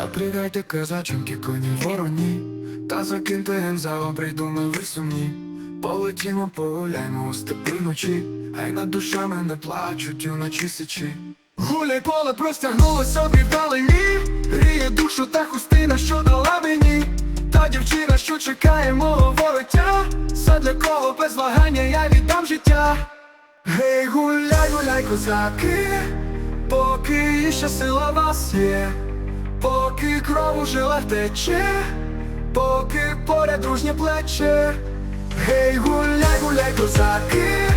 Запрягайте казаченьки коні вороні, та закиньте гензавом, прийду ми висумні. Полетімо, погуляймо у степи вночі, а й над душами не плачуть уночі сичі. Гуляй поле простягнуло собі вдалині, гріє душу та хустина, що дала мені. Та дівчина, що чекає мого вороття, задля кого без вагання я віддам життя. Гей, гуляй, гуляй, козаки, поки ще сила вас є, поки кров у жилах тече, поки поряд дружнє плече. Гей, гуляй, гуляй, козаки,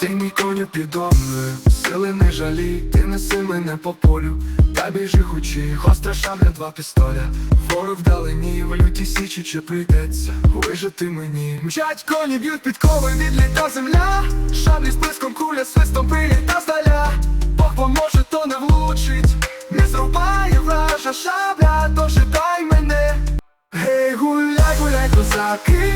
Ти мій коню підомлює, сили не жалі, ти неси мене по полю, та біжи хучі, гостра шабля, два пістоля, ворог вдалині, в люті січі чи прийдеться, вижити мені. Мчать коні б'ють підкови, відліта земля, шаблі з блиском куля, свистом приліта здаля, Бог поможе, то не влучить, не зрубає вража шабля, то дожидай мене. Гей, гуляй, гуляй, козаки,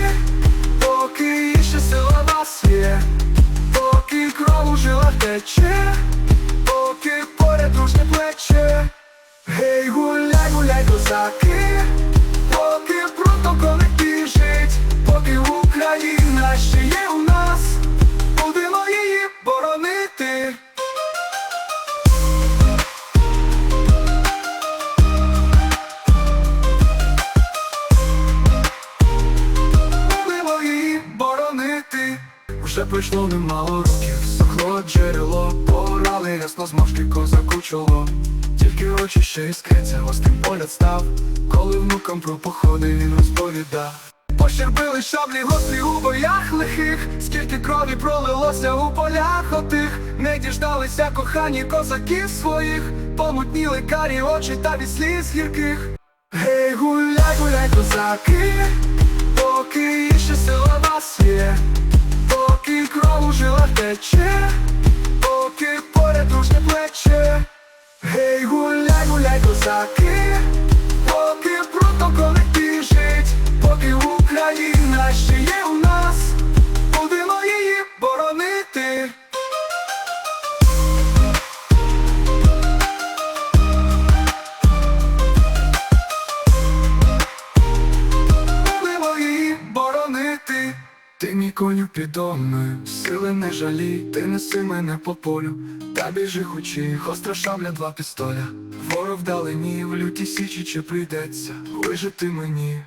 тече, поки поряд дружне плече. Гей, гуляй, гуляй, козаки, поки круто коник біжить, поки Україна ще є у нас, будемо її боронити. Будемо її боронити. Вже пройшло немало років, сохло джерело, порали ясно зморшки козаку чоло. Тільки очі ще іскриться, гостим погляд став, коли внукам про походи він розповідав. Пощербили шаблі гострі у боях лихих, скільки крові пролилося у полях отих, не діждалися кохані козаків своїх, помутніли карі очі та від сліз гірких. Гей, гуляй, гуляй, козаки, тече, поки поряд дружне плече. Гей, гуляй, гуляй, козаки, Ти мій коню підомною, сили не жалі, ти неси мене по полю, та біжи хучі, гостра шабля, два пістоля. Ворог вдалині, в люті січі чи прийдеться, вижити мені.